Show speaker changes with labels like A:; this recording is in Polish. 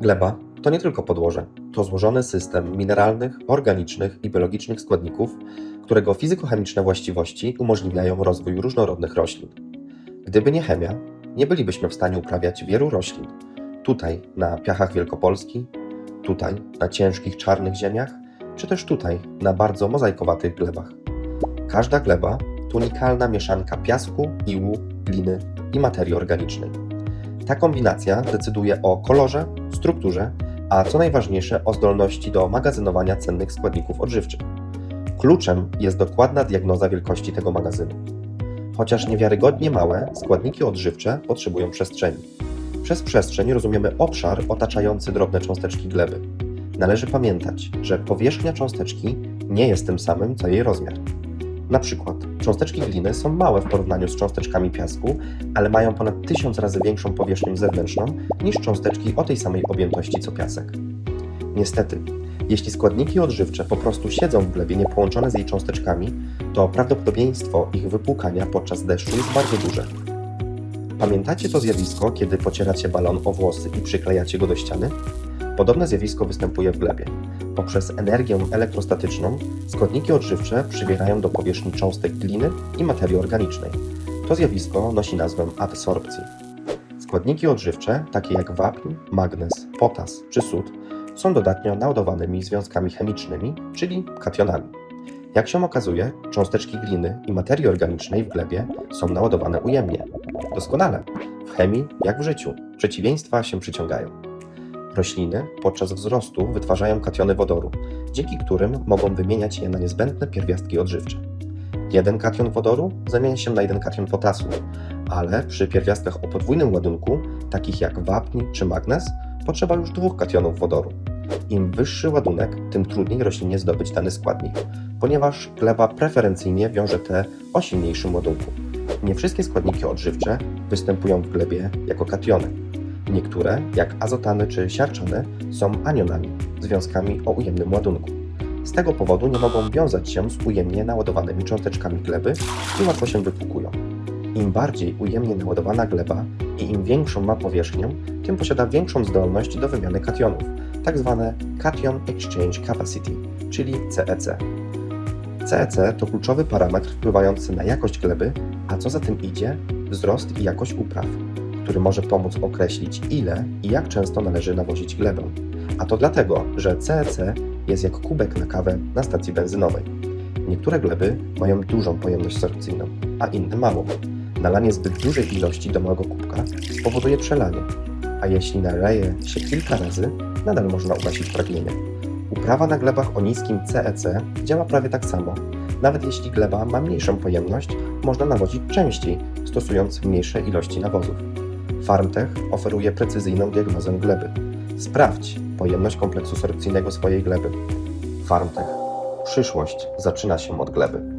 A: Gleba to nie tylko podłoże, to złożony system mineralnych, organicznych i biologicznych składników, którego fizykochemiczne właściwości umożliwiają rozwój różnorodnych roślin. Gdyby nie chemia, nie bylibyśmy w stanie uprawiać wielu roślin. Tutaj, na piachach Wielkopolski, tutaj, na ciężkich czarnych ziemiach, czy też tutaj, na bardzo mozaikowatych glebach. Każda gleba to unikalna mieszanka piasku, iłu, gliny i materii organicznej. Ta kombinacja decyduje o kolorze, strukturze, a co najważniejsze o zdolności do magazynowania cennych składników odżywczych. Kluczem jest dokładna diagnoza wielkości tego magazynu. Chociaż niewiarygodnie małe, składniki odżywcze potrzebują przestrzeni. Przez przestrzeń rozumiemy obszar otaczający drobne cząsteczki gleby. Należy pamiętać, że powierzchnia cząsteczki nie jest tym samym, co jej rozmiar. Na przykład, cząsteczki gliny są małe w porównaniu z cząsteczkami piasku, ale mają ponad tysiąc razy większą powierzchnię zewnętrzną niż cząsteczki o tej samej objętości co piasek. Niestety, jeśli składniki odżywcze po prostu siedzą w glebie niepołączone z jej cząsteczkami, to prawdopodobieństwo ich wypłukania podczas deszczu jest bardzo duże. Pamiętacie to zjawisko, kiedy pocieracie balon o włosy i przyklejacie go do ściany? Podobne zjawisko występuje w glebie. Poprzez energię elektrostatyczną składniki odżywcze przybierają do powierzchni cząstek gliny i materii organicznej. To zjawisko nosi nazwę adsorpcji. Składniki odżywcze, takie jak wapń, magnez, potas czy sód, są dodatnio naładowanymi związkami chemicznymi, czyli kationami. Jak się okazuje, cząsteczki gliny i materii organicznej w glebie są naładowane ujemnie. Doskonale. W chemii, jak w życiu, przeciwieństwa się przyciągają. Rośliny podczas wzrostu wytwarzają kationy wodoru, dzięki którym mogą wymieniać je na niezbędne pierwiastki odżywcze. Jeden kation wodoru zamienia się na jeden kation potasu, ale przy pierwiastkach o podwójnym ładunku, takich jak wapń czy magnez, potrzeba już dwóch kationów wodoru. Im wyższy ładunek, tym trudniej roślinie zdobyć dany składnik, ponieważ gleba preferencyjnie wiąże te o silniejszym ładunku. Nie wszystkie składniki odżywcze występują w glebie jako kationy. Niektóre, jak azotany czy siarczany, są anionami, związkami o ujemnym ładunku. Z tego powodu nie mogą wiązać się z ujemnie naładowanymi cząsteczkami gleby i łatwo się wypłukują. Im bardziej ujemnie naładowana gleba i im większą ma powierzchnię, tym posiada większą zdolność do wymiany kationów, tak zwane Cation Exchange Capacity, czyli CEC. CEC to kluczowy parametr wpływający na jakość gleby, a co za tym idzie, wzrost i jakość upraw, który może pomóc określić ile i jak często należy nawozić glebę. A to dlatego, że CEC jest jak kubek na kawę na stacji benzynowej. Niektóre gleby mają dużą pojemność sorpcyjną, a inne małą. Nalanie zbyt dużej ilości do małego kubka spowoduje przelanie, a jeśli naleje się kilka razy, nadal można ugasić pragnienie. Uprawa na glebach o niskim CEC działa prawie tak samo. Nawet jeśli gleba ma mniejszą pojemność, można nawozić częściej, stosując mniejsze ilości nawozów. FarmTech oferuje precyzyjną diagnozę gleby. Sprawdź pojemność kompleksu sorpcyjnego swojej gleby. FarmTech. Przyszłość zaczyna się od gleby.